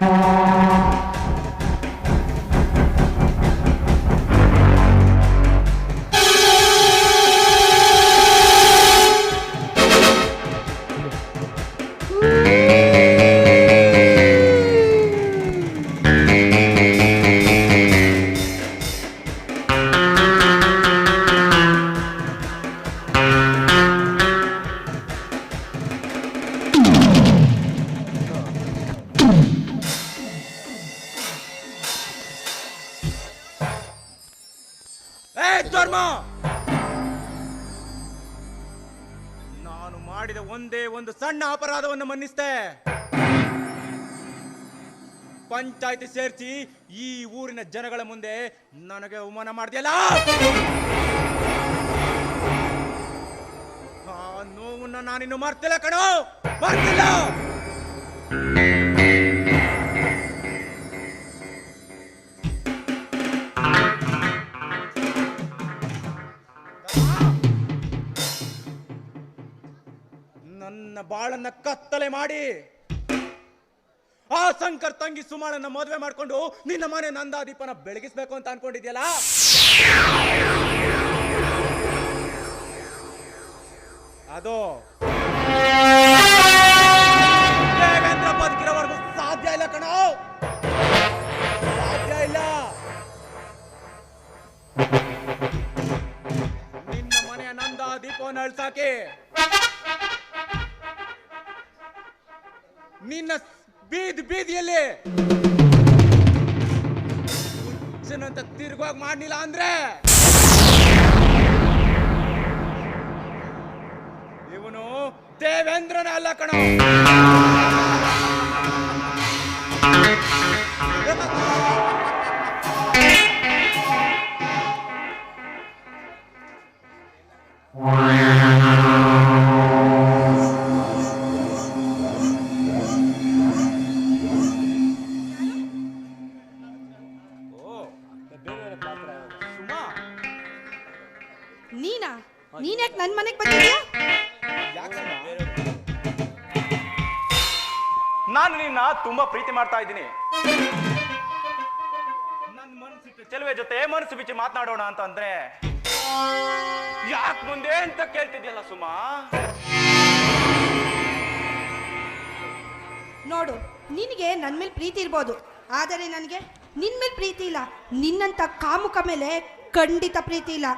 ಏ ಮಾಡಿದ ಒಂದೇ ಒಂದು ಸಣ್ಣ ಅಪರಾಧವನ್ನು ಮನ್ನಿಸ್ತೆ ಪಂಚಾಯತಿ ಸೇರಿಸಿ ಈ ಊರಿನ ಜನಗಳ ಮುಂದೆ ನನಗೆ ಅವಮಾನ ಮಾಡಿದೆಯಲ್ಲ? ನೋವನ್ನ ನಾನಿನ್ನು ಮರ್ತಿಲ್ಲ ಕಣೋ! ಮರ್ತಿಲ್ಲ! ನನ್ನ ಬಾಳನ್ನ ಕತ್ತಲೆ ಮಾಡಿ. ಆ ಶಂಕರ್ ತಂಗಿ ಸುಮಾಳನ್ನ ಮದುವೆ ಮಾಡ್ಕೊಂಡು ನಿನ್ನ ಮನೆ ನಂದಾದೀಪನ ಬೆಳಗಿಸ್ಬೇಕು ಅಂತ ಅನ್ಕೊಂಡಿದ್ಯಲ್ಲ? ಅದು. ದೇವೇಂದ್ರ ಬದುಕಿರೋವರೆಗೂ ಸಾಧ್ಯ ಇಲ್ಲ ಕಣೋ. ಸಾಧ್ಯ ಇಲ್ಲ. ನಿನ್ನ ಮನೆಯ ನಂದ ದೀಪವನ್ನು ಅಳ್ಸಾಕಿ. ನಿನ್ನ ಬೀದಿ ಬೀದಿಯಲ್ಲಿ. ಅಂತ ತಿರುಗುವಾಗ ಮಾಡ್ಲಿಲ್ಲ ಅಂದ್ರೆ. ಇವನು ದೇವೇಂದ್ರನ ಅಲ್ಲ ಕಣ. ಸುಮಾ ನೀನಾ? ನೀನ್ಯಾಕೆ ನನ್ನ ಮನೆಗೆ ಬಂದಿದ್ಯಾ? ನಾನು ನಿನ್ನ ತುಂಬಾ ಪ್ರೀತಿ ಮಾಡ್ತಾ ಇದ್ದೀನಿ. ನನ್ನ ಮನಸ್ಸಿಟ್ಟು ಚೆಲುವೆ ಜೊತೆ ಮನಸ್ಸು ಬಿಚ್ಚಿ ಮಾತನಾಡೋಣ ಅಂತ ಅಂದ್ರೆ ಯಾಕೆ ಮುಂದೆ ಅಂತ ಕೇಳ್ತಿದ್ಯಲ್ಲ ಸುಮಾ? ನೋಡು ನಿನಗೆ ನನ್ನ ಮೇಲೆ ಪ್ರೀತಿ ಇರ್ಬೋದು. ಆದರೆ ನನಗೆ ನಿನ್ನ ಮೇಲೆ ಪ್ರೀತಿ ಇಲ್ಲ. ನಿನ್ನಂಥ ಕಾಮುಕ ಮೇಲೆ ಖಂಡಿತ ಪ್ರೀತಿ ಇಲ್ಲ.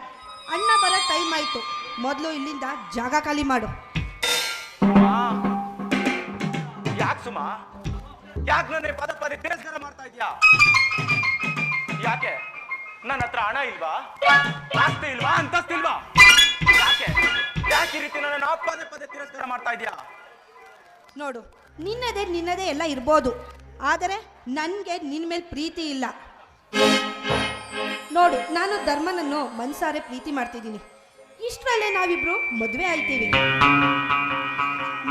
ಅಣ್ಣ ಬರೋ ಟೈಮ್ ಆಯ್ತು. ಮೊದಲು ಇಲ್ಲಿಂದ ಜಾಗ ಖಾಲಿ ಮಾಡು. ಯಾಕೆ ಸುಮಾ? ಯಾಕೆ ನನ್ನ ಪದ ಪದೇ ತಿರಸ್ಕಾರ ಮಾಡ್ತಾ ಇದೀಯಾ ಯಾಕೆ? ನನ್ನ ಹತ್ರ ಹಣ ಇಲ್ವಾ? ಆಸ್ತಿ ಇಲ್ವಾ? ಅಂತಸ್ತಿಲ್ವಾ ಯಾಕೆ? ಯಾಕೆ ಈ ರೀತಿ ನನ್ನ ಪದೇ ಪದೇ ತಿರಸ್ಕಾರ ಮಾಡ್ತಾ ಇದೀಯಾ ನೋಡು ನಿನ್ನದೇ ನಿನ್ನದೇ ಎಲ್ಲ ಇರ್ಬೋದು. ಆದರೆ ನನಗೆ ನಿನ್ನ ಮೇಲೆ ಪ್ರೀತಿ ಇಲ್ಲ. ನೋಡು, ನಾನು ಧರ್ಮನನ್ನು ಮನ್ಸಾರೆ ಪ್ರೀತಿ ಮಾಡ್ತಿದ್ದೀನಿ. ಇಷ್ಟರಲ್ಲೇ ನಾವಿಬ್ರು ಮದುವೆ ಆಯ್ತೀವಿ.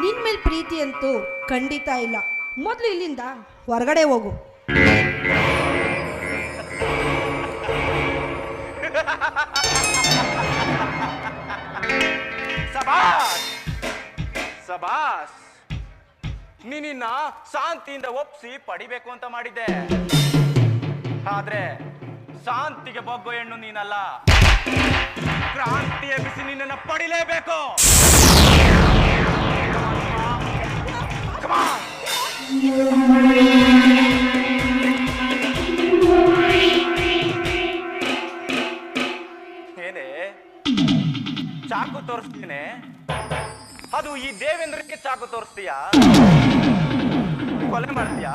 ನಿನ್ನ ಮೇಲೆ ಪ್ರೀತಿ ಅಂತೂ ಖಂಡಿತ ಇಲ್ಲ. ಮೊದಲು ಇಲ್ಲಿಂದ ಹೊರಗಡೆ ಹೋಗು. ಸಬಾಸ್! ಸಬಾಸ್! ನೀನಿನ್ನ ಶಾಂತಿಯಿಂದ ಒಪ್ಸಿ ಪಡಿಬೇಕು ಅಂತ ಮಾಡಿದ್ದೆ. ಆದ್ರೆ ಶಾಂತಿಗೆ ಬಗ್ಗೋ ಹೆಣ್ಣು ನೀನಲ್ಲ. ಕ್ರಾಂತಿಯ ಬಿಸಿ ನಿನ್ನನ್ನು ಪಡಿಲೇಬೇಕು. ಏನೇ? ಚಾಕು ತೋರಿಸ್ತೀನಿ. ಅದು ಈ ದೇವೇಂದ್ರಕ್ಕೆ ಚಾಕು ತೋರಿಸ್ತೀಯಾ? ಕೊಲೆ ಮಾಡ್ತೀಯಾ?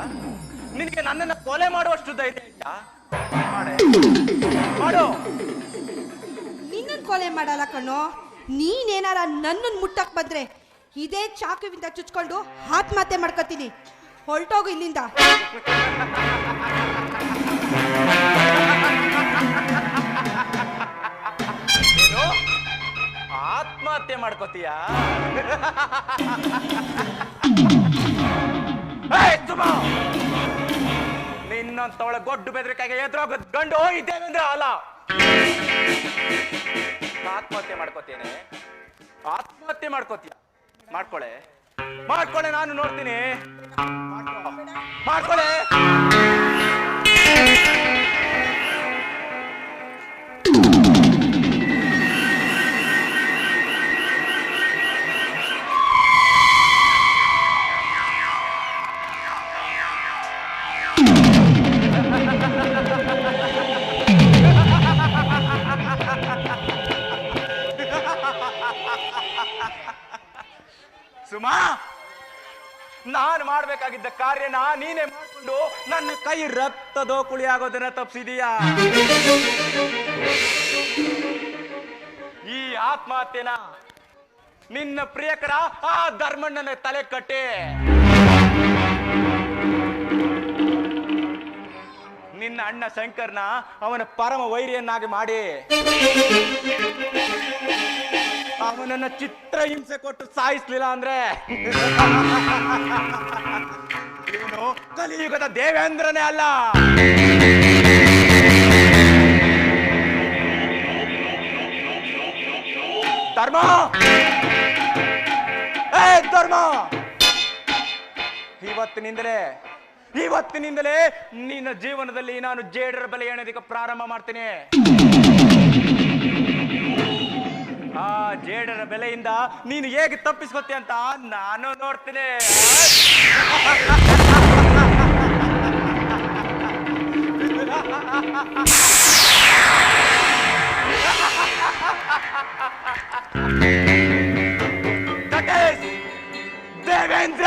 ನಿನಗೆ ನನ್ನನ್ನ ಕೊಲೆ ಮಾಡುವಷ್ಟು ಧೈರ್ಯ ಇದೆಯಾ ಮಾಡೆ. ನಿನ್ನನ್ನು ಕೊಲೆ ಮಾಡಲ್ಲ ಕಣ್ಣು. ನೀನೇನಾರ ನನ್ನನ್ನು ಮುಟ್ಟಕ್ ಬಂದ್ರೆ ಇದೇ ಚಾಕುವಿಂದ ಚುಚ್ಕೊಂಡು ಆತ್ಮಹತ್ಯೆ ಮಾಡ್ಕೊತೀನಿ. ಹೊರಟೋಗು ಇಲ್ಲಿಂದ. ಏನು? ಆತ್ಮಹತ್ಯೆ ಮಾಡ್ಕೋತೀಯಾ? ನಿನ್ನಂತವಳ ಗೊಡ್ಡು ಬೆದರಿಕೆಗೆ ಗಂಡು ಈ ದೇವೇಂದ್ರ ಅಲ್ಲ. ಆತ್ಮಹತ್ಯೆ ಮಾಡ್ಕೋತೇನೆ ಆತ್ಮಹತ್ಯೆ ಮಾಡ್ಕೋತೀಯ? ಮಾಡ್ಕೊಳೆ. ಮಾಡ್ಕೊಳೆ, ನಾನು ನೋಡ್ತೀನಿ. ಮಾಡ್ಕೊಳೆ. ಸುಮಾ, ನಾನು ಮಾಡ್ಬೇಕಾಗಿದ್ದ ಕಾರ್ಯನ ನೀನೇ ಮಾಡ್ಕೊಂಡು ನನ್ನ ಕೈ ರಕ್ತದೋ ಆಗೋದನ್ನ ತಪ್ಪಿಸಿದೀಯಾ ಈ ಆತ್ಮಹತ್ಯೆನ ನಿನ್ನ ಪ್ರಿಯಕರ ಆ ಧರ್ಮಣ್ಣನ ತಲೆ ಕಟ್ಟಿ. ನಿನ್ನ ಅಣ್ಣ ಶಂಕರ್ನ ಅವನ ಪರಮ ವೈರಿಯನ್ನಾಗಿ ಮಾಡಿ. ಅವನನ್ನ ಚಿತ್ರ ಹಿಂಸೆ ಕೊಟ್ಟು ಸಾಯಿಸ್ಲಿಲ್ಲ ಅಂದ್ರೆ? ಇವನು ಕಲಿಯುಗದ ದೇವೇಂದ್ರನೇ ಅಲ್ಲ. ಧರ್ಮ! ಏ, ಧರ್ಮ! ಇವತ್ತಿನಿಂದಲೇ ಇವತ್ತಿನಿಂದಲೇ ನಿನ್ನ ಜೀವನದಲ್ಲಿ ನಾನು ಜೇಡರ ಬಲೆ ಎಣೋದಕ್ಕೆ ಪ್ರಾರಂಭ ಮಾಡ್ತೀನಿ. ಆ ಜೇಡರ ಬೆಲೆಯಿಂದ ನೀನು ಹೇಗೆ ತಪ್ಪಿಸ್ಕೊತಿ ಅಂತ ನಾನು ನೋಡ್ತೀನಿ. ದೇವೇಂದ್ರ!